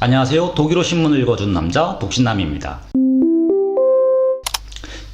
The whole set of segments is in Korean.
안녕하세요. 독일어 신문을 읽어준 남자 독신남입니다.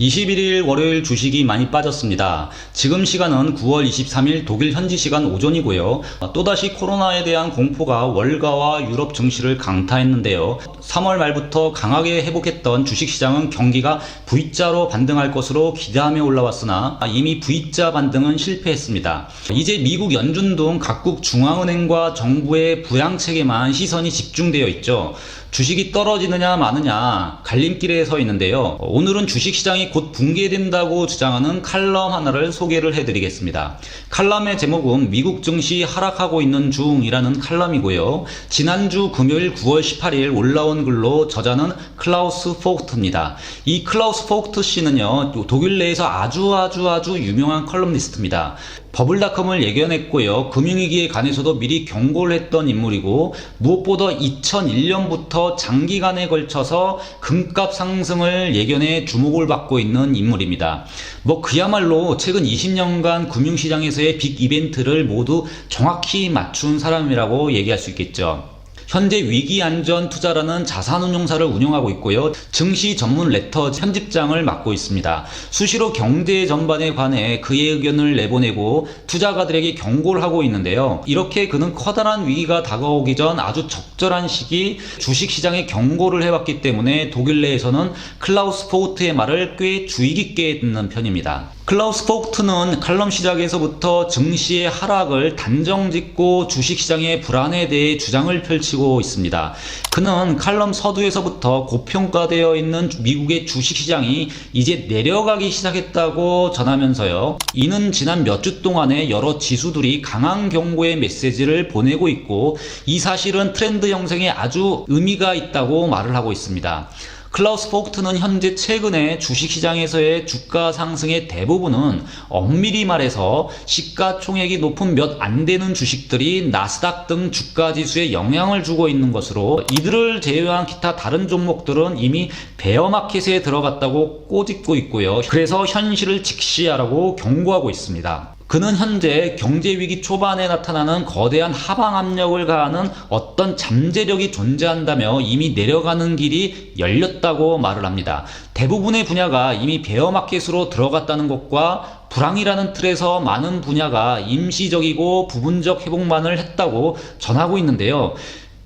21일 월요일 주식이 많이 빠졌습니다. 지금 시간은 9월 23일 독일 현지 시간 오전이고요. 또다시 코로나에 대한 공포가 월가와 유럽 증시를 강타했는데요. 3월 말부터 강하게 회복했던 주식시장은 경기가 V자로 반등할 것으로 기대하며 올라왔으나 이미 V자 반등은 실패했습니다. 이제 미국 연준 등 각국 중앙은행과 정부의 부양책에만 시선이 집중되어 있죠. 주식이 떨어지느냐 마느냐 갈림길에 서 있는데요. 오늘은 주식시장이 곧 붕괴된다고 주장하는 칼럼 하나를 소개를 해드리겠습니다. 칼럼의 제목은 미국 증시 하락하고 있는 중이라는 칼럼이고요. 지난주 금요일 9월 18일 올라온 글로 저자는 클라우스 포크트입니다. 이 클라우스 포크트 씨는요, 독일 내에서 아주 아주 아주 유명한 컬럼니스트입니다. 버블닷컴을 예견했고요. 금융위기에 관해서도 미리 경고를 했던 인물이고 무엇보다 2001년부터 장기간에 걸쳐서 금값 상승을 예견해 주목을 받고 있는 인물입니다. 뭐 그야말로 최근 20년간 금융시장에서의 빅 이벤트를 모두 정확히 맞춘 사람이라고 얘기할 수 있겠죠. 현재 위기 안전 투자라는 자산운용사를 운영하고 있고요. 증시 전문 레터 편집장을 맡고 있습니다. 수시로 경제 전반에 관해 그의 의견을 내보내고 투자가들에게 경고를 하고 있는데요. 이렇게 그는 커다란 위기가 다가오기 전 아주 적절한 시기 주식시장에 경고를 해왔기 때문에 독일 내에서는 클라우스 포우트의 말을 꽤 주의 깊게 듣는 편입니다. 클라우스 포크트는 칼럼 시작에서부터 증시의 하락을 단정 짓고 주식시장의 불안에 대해 주장을 펼치고 있습니다. 그는 칼럼 서두에서부터 고평가되어 있는 미국의 주식시장이 이제 내려가기 시작했다고 전하면서요. 이는 지난 몇 주 동안에 여러 지수들이 강한 경고의 메시지를 보내고 있고 이 사실은 트렌드 형성에 아주 의미가 있다고 말을 하고 있습니다. 클라우스 포크트는 현재 최근에 주식시장에서의 주가 상승의 대부분은 엄밀히 말해서 시가총액이 높은 몇 안 되는 주식들이 나스닥 등 주가 지수에 영향을 주고 있는 것으로 이들을 제외한 기타 다른 종목들은 이미 베어마켓에 들어갔다고 꼬집고 있고요. 그래서 현실을 직시하라고 경고하고 있습니다. 그는 현재 경제 위기 초반에 나타나는 거대한 하방 압력을 가하는 어떤 잠재력이 존재한다며 이미 내려가는 길이 열렸다고 말을 합니다. 대부분의 분야가 이미 베어 마켓으로 들어갔다는 것과 불황이라는 틀에서 많은 분야가 임시적이고 부분적 회복만을 했다고 전하고 있는데요.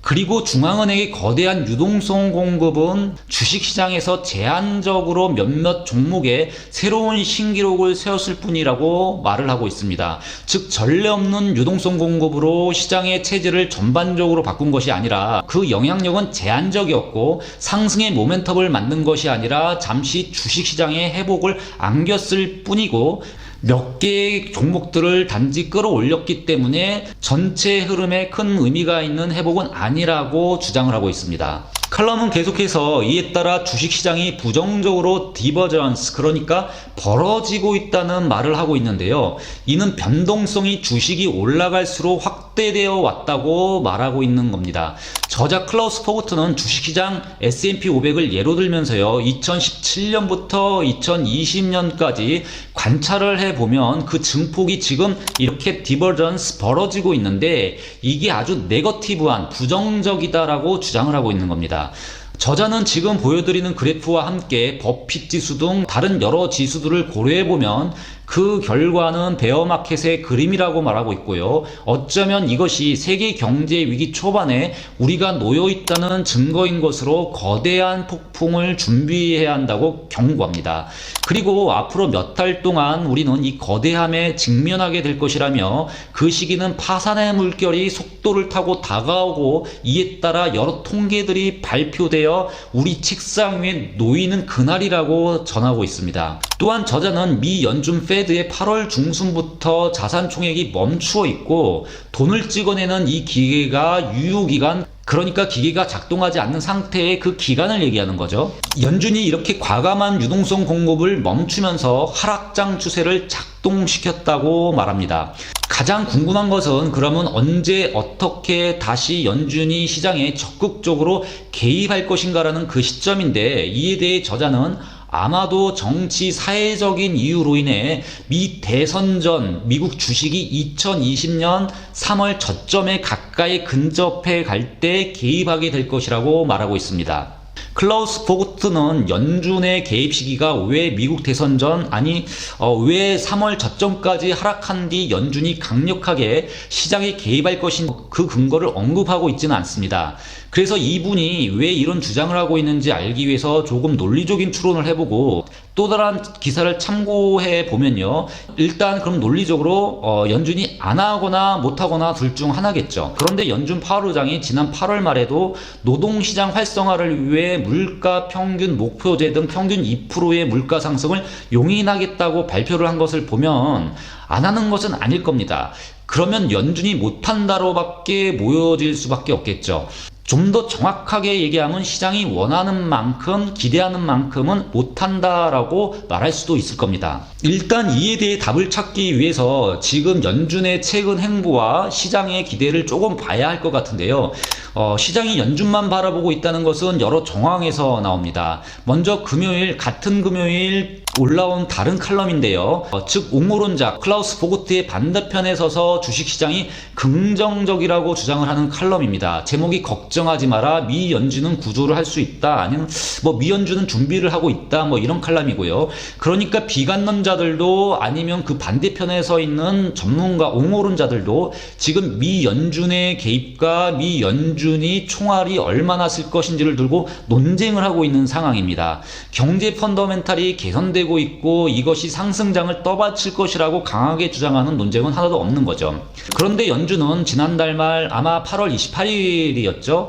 그리고 중앙은행의 거대한 유동성 공급은 주식시장에서 제한적으로 몇몇 종목에 새로운 신기록을 세웠을 뿐이라고 말을 하고 있습니다. 즉 전례 없는 유동성 공급으로 시장의 체질을 전반적으로 바꾼 것이 아니라 그 영향력은 제한적이었고 상승의 모멘텀을 만든 것이 아니라 잠시 주식시장의 회복을 안겼을 뿐이고 몇 개의 종목들을 단지 끌어올렸기 때문에 전체 흐름에 큰 의미가 있는 회복은 아니라고 주장을 하고 있습니다. 칼럼은 계속해서 이에 따라 주식시장이 부정적으로 디버전스 그러니까 벌어지고 있다는 말을 하고 있는데요. 이는 변동성이 주식이 올라갈수록 확 대되어 왔다고 말하고 있는 겁니다. 저자 클라우스 포그트는 주식시장 S&P 500을 예로 들면서요. 2017년부터 2020년까지 관찰을 해보면 그 증폭이 지금 이렇게 디버전스 벌어지고 있는데 이게 아주 네거티브한 부정적이다라고 주장을 하고 있는 겁니다. 저자는 지금 보여드리는 그래프와 함께 버핏 지수 등 다른 여러 지수들을 고려해보면 그 결과는 베어마켓의 그림이라고 말하고 있고요. 어쩌면 이것이 세계 경제 위기 초반에 우리가 놓여 있다는 증거인 것으로 거대한 폭풍을 준비해야 한다고 경고합니다. 그리고 앞으로 몇 달 동안 우리는 이 거대함에 직면하게 될 것이라며 그 시기는 파산의 물결이 속도를 타고 다가오고 이에 따라 여러 통계들이 발표되어 우리 책상 위에 놓이는 그날이라고 전하고 있습니다. 또한 저자는 미 연준 페 드의 8월 중순부터 자산 총액이 멈추어 있고 돈을 찍어내는 이 기계가 유효기간 그러니까 기계가 작동하지 않는 상태의 그 기간을 얘기하는 거죠. 연준이 이렇게 과감한 유동성 공급을 멈추면서 하락장 추세를 작동시켰다고 말합니다. 가장 궁금한 것은 그러면 언제 어떻게 다시 연준이 시장에 적극적으로 개입할 것인가라는 그 시점인데 이에 대해 저자는 아마도 정치 사회적인 이유로 인해 미 대선 전 미국 주식이 2020년 3월 저점에 가까이 근접해 갈 때 개입하게 될 것이라고 말하고 있습니다. 클라우스 포그트는 연준의 개입 시기가 왜 미국 대선 전 아니 어, 왜 3월 저점까지 하락한 뒤 연준이 강력하게 시장에 개입할 것인 그 근거를 언급하고 있지는 않습니다. 그래서 이분이 왜 이런 주장을 하고 있는지 알기 위해서 조금 논리적인 추론을 해보고 또 다른 기사를 참고해 보면요. 일단 그럼 논리적으로 어, 연준이 안 하거나 못 하거나 둘 중 하나겠죠. 그런데 연준 파월 의장이 지난 8월 말에도 노동시장 활성화를 위해 물가 평균 목표제 등 평균 2%의 물가 상승을 용인하겠다고 발표를 한 것을 보면 안 하는 것은 아닐 겁니다. 그러면 연준이 못한다로밖에 모여질 수밖에 없겠죠. 좀 더 정확하게 얘기하면 시장이 원하는 만큼 기대하는 만큼은 못한다라고 말할 수도 있을 겁니다. 일단 이에 대해 답을 찾기 위해서 지금 연준의 최근 행보와 시장의 기대를 조금 봐야 할 것 같은데요. 어, 시장이 연준만 바라보고 있다는 것은 여러 정황에서 나옵니다. 먼저 금요일 같은 금요일 올라온 다른 칼럼인데요. 어, 즉 옹호론자 클라우스 보고트의 반대편에 서서 주식시장이 긍정적이라고 주장을 하는 칼럼입니다. 제목이 걱정 하지 마라 미 연준은 구조를 할 수 있다 아니면 뭐 미 연준은 준비를 하고 있다 뭐 이런 칼럼이고요. 그러니까 비관론자들도 아니면 그 반대편에 서 있는 전문가 옹호론자들도 지금 미 연준의 개입과 미 연준이 총알이 얼마나 쓸 것인지를 들고 논쟁을 하고 있는 상황입니다. 경제 펀더멘탈이 개선되고 있고 이것이 상승장을 떠받칠 것이라고 강하게 주장하는 논쟁은 하나도 없는 거죠. 그런데 연준은 지난달 말 아마 8월 28일이었죠.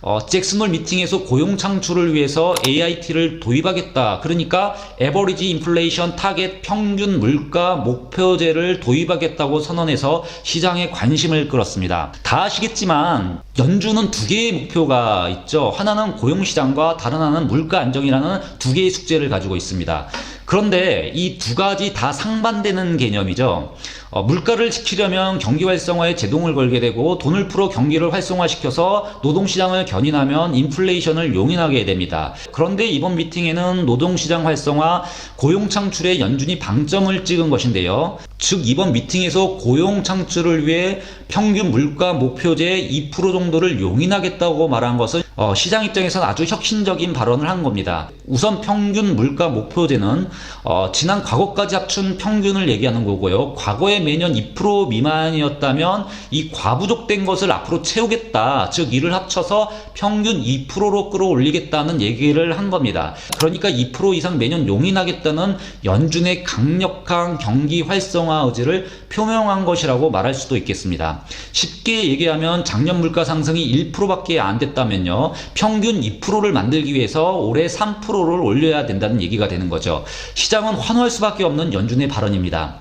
어, 잭슨홀 미팅에서 고용 창출을 위해서 AIT를 도입하겠다. 그러니까 에버리지 인플레이션 타겟 평균 물가 목표제를 도입하겠다고 선언해서 시장에 관심을 끌었습니다. 다 아시겠지만 연준은 두 개의 목표가 있죠. 하나는 고용 시장과 다른 하나는 물가 안정이라는 두 개의 숙제를 가지고 있습니다. 그런데 이 두 가지 다 상반되는 개념이죠. 어, 물가를 지키려면 경기 활성화에 제동을 걸게 되고 돈을 풀어 경기를 활성화시켜서 노동시장을 견인하면 인플레이션을 용인하게 됩니다. 그런데 이번 미팅에는 노동시장 활성화, 고용 창출에 연준이 방점을 찍은 것인데요. 즉 이번 미팅에서 고용 창출을 위해 평균 물가 목표제 2% 정도를 용인하겠다고 말한 것은 어, 시장 입장에서는 아주 혁신적인 발언을 한 겁니다. 우선 평균 물가 목표제는 어, 지난 과거까지 합친 평균을 얘기하는 거고요. 과거에 매년 2% 미만이었다면 이 과부족된 것을 앞으로 채우겠다. 즉 이를 합쳐서 평균 2%로 끌어올리겠다는 얘기를 한 겁니다. 그러니까 2% 이상 매년 용인하겠다는 연준의 강력한 경기 활성 화 의지를 표명한 것이라고 말할 수도 있겠습니다. 쉽게 얘기하면 작년 물가 상승이 1%밖에 안 됐다면요. 평균 2%를 만들기 위해서 올해 3%를 올려야 된다는 얘기가 되는 거죠. 시장은 환호할 수밖에 없는 연준의 발언입니다.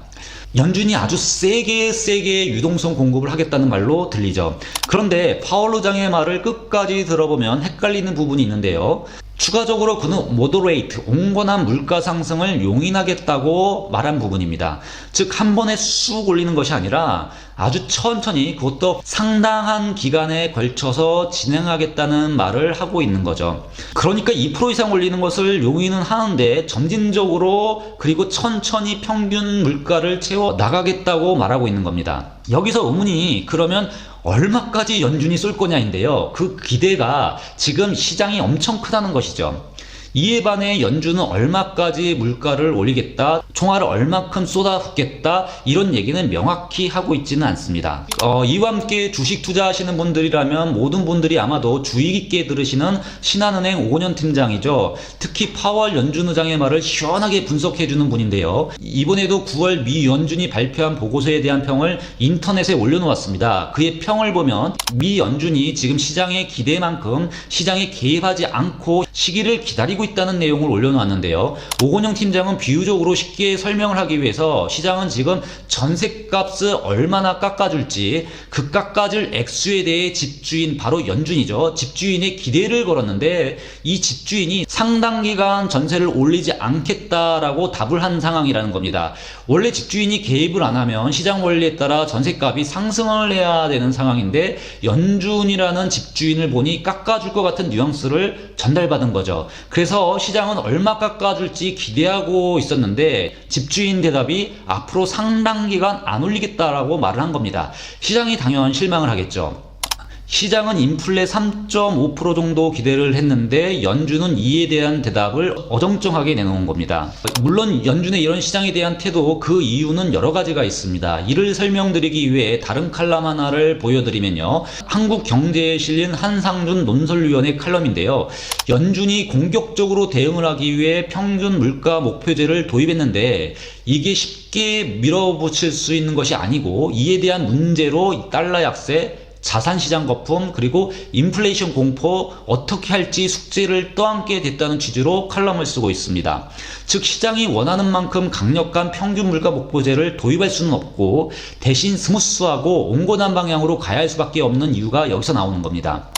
연준이 아주 세게 세게 유동성 공급을 하겠다는 말로 들리죠. 그런데 파월 의장의 말을 끝까지 들어보면 헷갈리는 부분이 있는데요. 추가적으로 그는 모더레이트, 온건한 물가 상승을 용인하겠다고 말한 부분입니다. 즉, 한 번에 쑥 올리는 것이 아니라 아주 천천히 그것도 상당한 기간에 걸쳐서 진행하겠다는 말을 하고 있는 거죠. 그러니까 2% 이상 올리는 것을 용인은 하는데 점진적으로 그리고 천천히 평균 물가를 채워 나가겠다고 말하고 있는 겁니다. 여기서 의문이 그러면 얼마까지 연준이 쏠 거냐인데요. 그 기대가 지금 시장이 엄청 크다는 것이죠. 이에 반해 연준은 얼마까지 물가를 올리겠다, 총알을 얼마큼 쏟아붓겠다 이런 얘기는 명확히 하고 있지는 않습니다. 어, 이와 함께 주식 투자하시는 분들이라면 모든 분들이 아마도 주의 깊게 들으시는 신한은행 5년 팀장이죠. 특히 파월 연준 의장의 말을 시원하게 분석해주는 분인데요. 이번에도 9월 미 연준이 발표한 보고서에 대한 평을 인터넷에 올려놓았습니다. 그의 평을 보면 미 연준이 지금 시장의 기대만큼 시장에 개입하지 않고 시기를 기다리고 있다는 내용을 올려놓았는데요. 오건영 팀장은 비유적으로 쉽게 설명을 하기 위해서 시장은 지금 전세값을 얼마나 깎아줄지 그 깎아줄 액수에 대해 집주인 바로 연준이죠. 집주인의 기대를 걸었는데 이 집주인이 상당 기간 전세를 올리지 않겠다라고 답을 한 상황이라는 겁니다. 원래 집주인이 개입을 안 하면 시장 원리에 따라 전세값이 상승을 해야 되는 상황인데 연준이라는 집주인을 보니 깎아줄 것 같은 뉘앙스를 전달받은 거죠. 그래서 그래서 시장은 얼마 깎아줄지 기대하고 있었는데 집주인 대답이 앞으로 상당 기간 안 올리겠다라고 말을 한 겁니다. 시장이 당연 실망을 하겠죠. 시장은 인플레 3.5% 정도 기대를 했는데 연준은 이에 대한 대답을 어정쩡하게 내놓은 겁니다. 물론 연준의 이런 시장에 대한 태도 그 이유는 여러 가지가 있습니다. 이를 설명드리기 위해 다른 칼럼 하나를 보여드리면요. 한국 경제에 실린 한상준 논설위원의 칼럼인데요. 연준이 공격적으로 대응을 하기 위해 평균 물가 목표제를 도입했는데 이게 쉽게 밀어붙일 수 있는 것이 아니고 이에 대한 문제로 달러 약세 자산시장 거품 그리고 인플레이션 공포 어떻게 할지 숙제를 떠안게 됐다는 취지로 칼럼을 쓰고 있습니다. 즉 시장이 원하는 만큼 강력한 평균 물가 목표제를 도입할 수는 없고 대신 스무스하고 온건한 방향으로 가야 할 수밖에 없는 이유가 여기서 나오는 겁니다.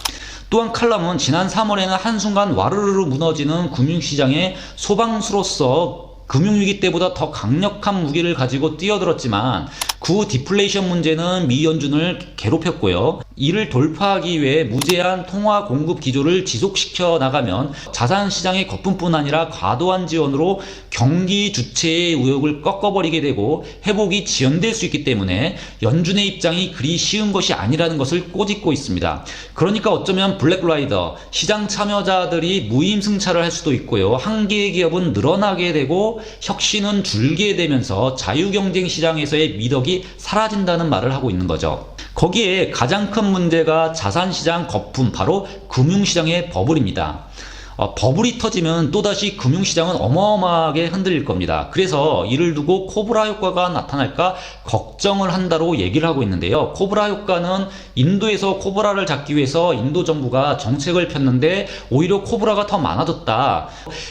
또한 칼럼은 지난 3월에는 한순간 와르르 무너지는 금융시장의 소방수로서 금융위기 때보다 더 강력한 무기를 가지고 뛰어들었지만 구 디플레이션 문제는 미 연준을 괴롭혔고요. 이를 돌파하기 위해 무제한 통화 공급 기조를 지속시켜 나가면 자산 시장의 거품뿐 아니라 과도한 지원으로 경기 주체의 의욕을 꺾어버리게 되고 회복이 지연될 수 있기 때문에 연준의 입장이 그리 쉬운 것이 아니라는 것을 꼬집고 있습니다. 그러니까 어쩌면 블랙라이더 시장 참여자들이 무임승차를 할 수도 있고요. 한 개의 기업은 늘어나게 되고 혁신은 줄게 되면서 자유경쟁 시장에서의 미덕이 사라진다는 말을 하고 있는 거죠. 거기에 가장 큰 문제가 자산시장 거품, 바로 금융시장의 버블입니다. 어, 버블이 터지면 또다시 금융시장은 어마어마하게 흔들릴 겁니다. 그래서 이를 두고 코브라 효과가 나타날까 걱정을 한다고 얘기를 하고 있는데요. 코브라 효과는 인도에서 코브라를 잡기 위해서 인도 정부가 정책을 폈는데 오히려 코브라가 더 많아졌다.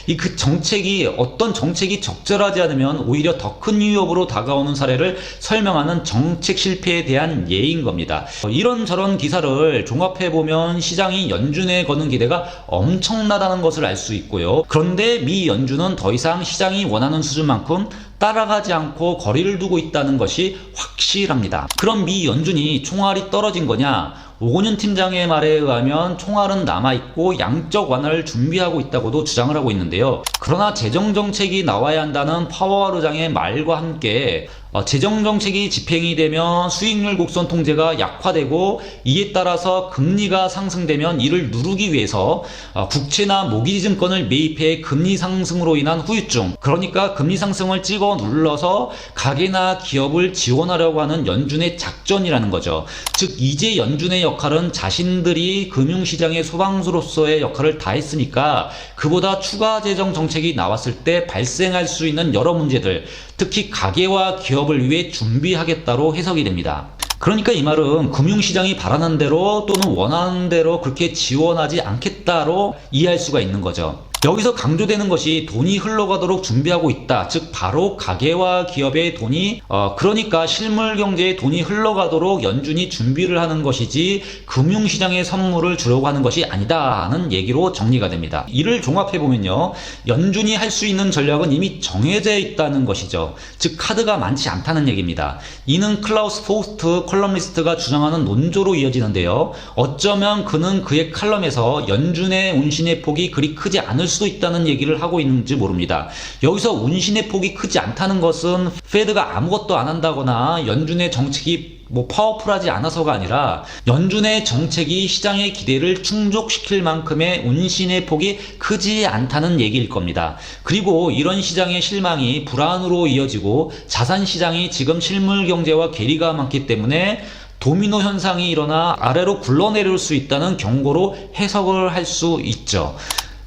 이 그 정책이 어떤 정책이 적절하지 않으면 오히려 더 큰 위협으로 다가오는 사례를 설명하는 정책 실패에 대한 예인 겁니다. 어, 이런저런 기사를 종합해 보면 시장이 연준에 거는 기대가 엄청나다는 것을 알 수 있고요. 그런데 미 연준은 더 이상 시장이 원하는 수준만큼 따라가지 않고 거리를 두고 있다는 것이 확실합니다. 그럼 미 연준이 총알이 떨어진 거냐? 오건윤 팀장의 말에 의하면 총알은 남아있고 양적 완화를 준비하고 있다고도 주장을 하고 있는데요. 그러나 재정정책이 나와야 한다는 파워와 루장의 말과 함께 어, 재정정책이 집행이 되면 수익률 곡선 통제가 약화되고 이에 따라서 금리가 상승되면 이를 누르기 위해서 어, 국채나 모기지 증권을 매입해 금리 상승으로 인한 후유증 그러니까 금리 상승을 찍어 눌러서 가게나 기업을 지원하려고 하는 연준의 작전이라는 거죠. 즉 이제 연준의 역할은 자신들이 금융시장의 소방수로서의 역할을 다 했으니까 그보다 추가 재정 정책이 나왔을 때 발생할 수 있는 여러 문제들 특히 가계와 기업을 위해 준비하겠다로 해석이 됩니다. 그러니까 이 말은 금융시장이 바라는 대로 또는 원하는 대로 그렇게 지원하지 않겠다로 이해할 수가 있는 거죠. 여기서 강조되는 것이 돈이 흘러가도록 준비하고 있다. 즉 바로 가계와 기업의 돈이 어, 그러니까 실물 경제에 돈이 흘러가도록 연준이 준비를 하는 것이지 금융시장의 선물을 주려고 하는 것이 아니다는 얘기로 정리가 됩니다. 이를 종합해 보면요. 연준이 할 수 있는 전략은 이미 정해져 있다는 것이죠. 즉 카드가 많지 않다는 얘기입니다. 이는 클라우스 포스트 컬럼리스트가 주장하는 논조로 이어지는데요. 어쩌면 그는 그의 칼럼에서 연준의 운신의 폭이 그리 크지 않을 수도 있다는 얘기를 하고 있는지 모릅니다. 여기서 운신의 폭이 크지 않다는 것은 페드가 아무것도 안 한다거나 연준의 정책이 뭐 파워풀하지 않아서가 아니라 연준의 정책이 시장의 기대를 충족시킬 만큼의 운신의 폭이 크지 않다는 얘기일 겁니다. 그리고 이런 시장의 실망이 불안으로 이어지고 자산 시장이 지금 실물 경제와 괴리가 많기 때문에 도미노 현상이 일어나 아래로 굴러내릴 수 있다는 경고로 해석을 할 수 있죠.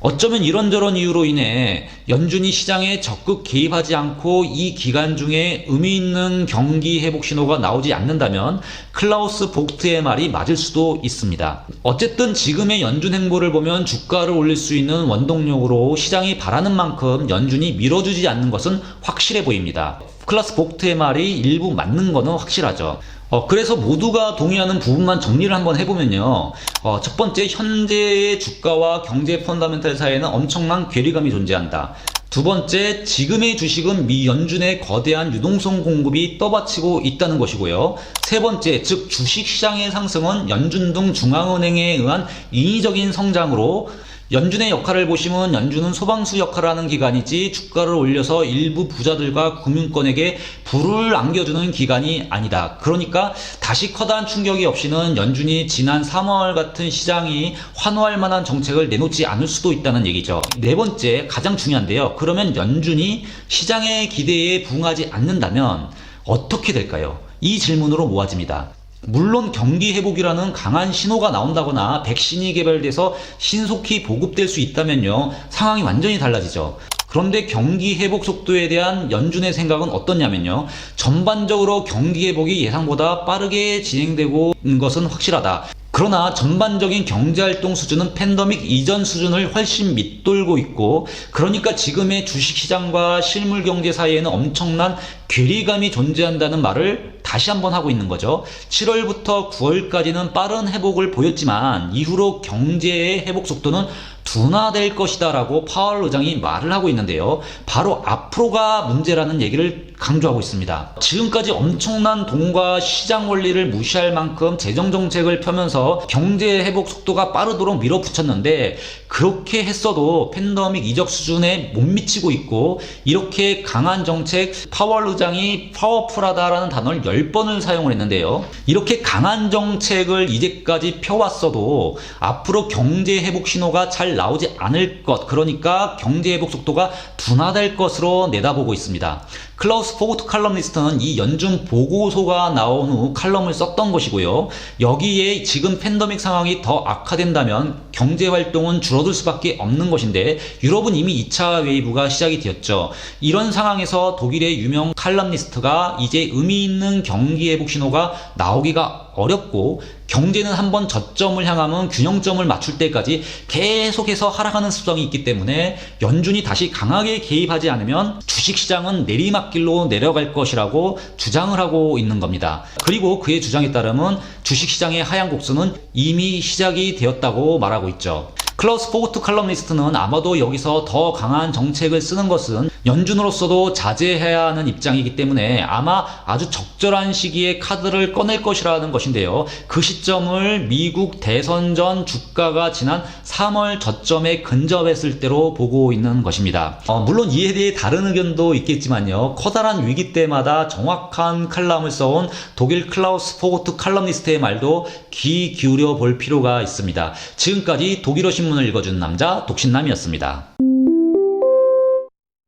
어쩌면 이런저런 이유로 인해 연준이 시장에 적극 개입하지 않고 이 기간 중에 의미 있는 경기 회복 신호가 나오지 않는다면 클라우스 복트의 말이 맞을 수도 있습니다. 어쨌든 지금의 연준 행보를 보면 주가를 올릴 수 있는 원동력으로 시장이 바라는 만큼 연준이 밀어주지 않는 것은 확실해 보입니다. 클라스 복트의 말이 일부 맞는 거는 확실하죠. 어, 그래서 모두가 동의하는 부분만 정리를 한번 해보면요. 어, 첫 번째, 현재의 주가와 경제 펀더멘탈 사이에는 엄청난 괴리감이 존재한다. 두 번째, 지금의 주식은 미 연준의 거대한 유동성 공급이 떠받치고 있다는 것이고요. 세 번째, 즉 주식 시장의 상승은 연준 등 중앙은행에 의한 인위적인 성장으로 연준의 역할을 보시면 연준은 소방수 역할을 하는 기관이지 주가를 올려서 일부 부자들과 금융권에게 불을 안겨주는 기관이 아니다. 그러니까 다시 커다란 충격이 없이는 연준이 지난 3월 같은 시장이 환호할 만한 정책을 내놓지 않을 수도 있다는 얘기죠. 네 번째, 가장 중요한데요. 그러면 연준이 시장의 기대에 부응하지 않는다면 어떻게 될까요? 이 질문으로 모아집니다. 물론 경기 회복이라는 강한 신호가 나온다거나 백신이 개발돼서 신속히 보급될 수 있다면요. 상황이 완전히 달라지죠. 그런데 경기 회복 속도에 대한 연준의 생각은 어떻냐면요. 전반적으로 경기 회복이 예상보다 빠르게 진행되고 있는 것은 확실하다. 그러나 전반적인 경제활동 수준은 팬더믹 이전 수준을 훨씬 밑돌고 있고 그러니까 지금의 주식시장과 실물 경제 사이에는 엄청난 괴리감이 존재한다는 말을 다시 한번 하고 있는 거죠. 7월부터 9월까지는 빠른 회복을 보였지만 이후로 경제의 회복 속도는 둔화될 것이다 라고 파월 의장이 말을 하고 있는데요. 바로 앞으로가 문제라는 얘기를 강조하고 있습니다. 지금까지 엄청난 돈과 시장 원리를 무시할 만큼 재정 정책을 펴면서 경제 회복 속도가 빠르도록 밀어붙였는데 그렇게 했어도 팬더믹 이적 수준에 못 미치고 있고 이렇게 강한 정책 파월 의장이 파워풀하다라는 단어를 10번을 사용을 했는데요. 이렇게 강한 정책을 이제까지 펴왔어도 앞으로 경제 회복 신호가 잘 나오지 않을 것 그러니까 경제 회복 속도가 둔화될 것으로 내다보고 있습니다. 클라우스 포고트 칼럼니스트는 이 연준 보고서가 나온 후 칼럼을 썼던 것이고요. 여기에 지금 팬더믹 상황이 더 악화된다면 경제 활동은 줄어들 수밖에 없는 것인데 유럽은 이미 2차 웨이브가 시작이 되었죠. 이런 상황에서 독일의 유명 칼럼니스트가 이제 의미 있는 경기 회복 신호가 나오기가 어렵고 경제는 한번 저점을 향하면 균형점을 맞출 때까지 계속해서 하락하는 습성이 있기 때문에 연준이 다시 강하게 개입하지 않으면 주식시장은 내리막길로 내려갈 것이라고 주장을 하고 있는 겁니다. 그리고 그의 주장에 따르면 주식시장의 하향 곡선은 이미 시작이 되었다고 말하고 있죠. 클라우스 포고트 칼럼니스트는 아마도 여기서 더 강한 정책을 쓰는 것은 연준으로서도 자제해야 하는 입장이기 때문에 아마 아주 적절한 시기에 카드를 꺼낼 것이라는 것인데요. 그 시점을 미국 대선 전 주가가 지난 3월 저점에 근접했을 때로 보고 있는 것입니다. 어, 물론 이에 대해 다른 의견도 있겠지만요. 커다란 위기 때마다 정확한 칼럼을 써온 독일 클라우스 포고트 칼럼니스트의 말도 귀 기울여 볼 필요가 있습니다. 지금까지 독일어 신 문을 읽어준 남자 독신남이었습니다.